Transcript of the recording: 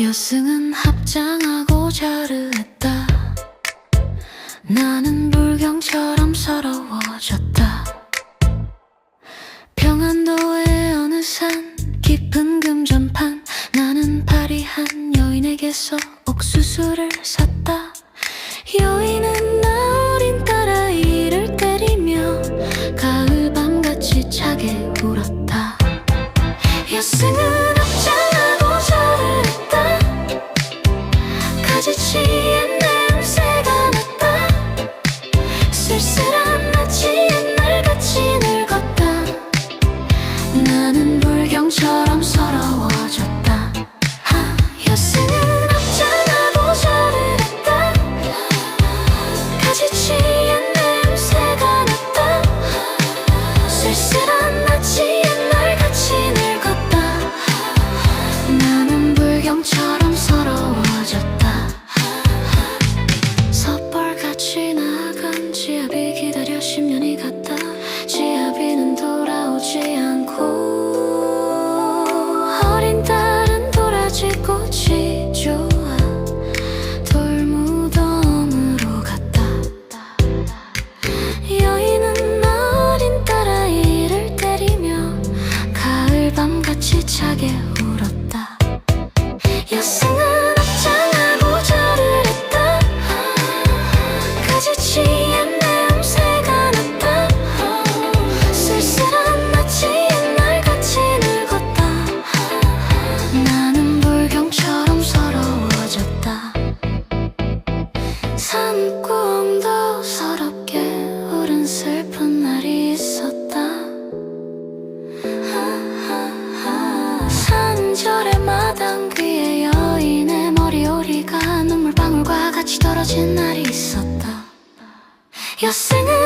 여승은 합장하고 자르했다. 나는 불경처럼 서러워졌다. 평안도의 어느 산 깊은 금전판. 나는 파리한 여인에게서 옥수수를 샀다. 여인은 You're so 같이 떨어진 날이 있었다. 여생은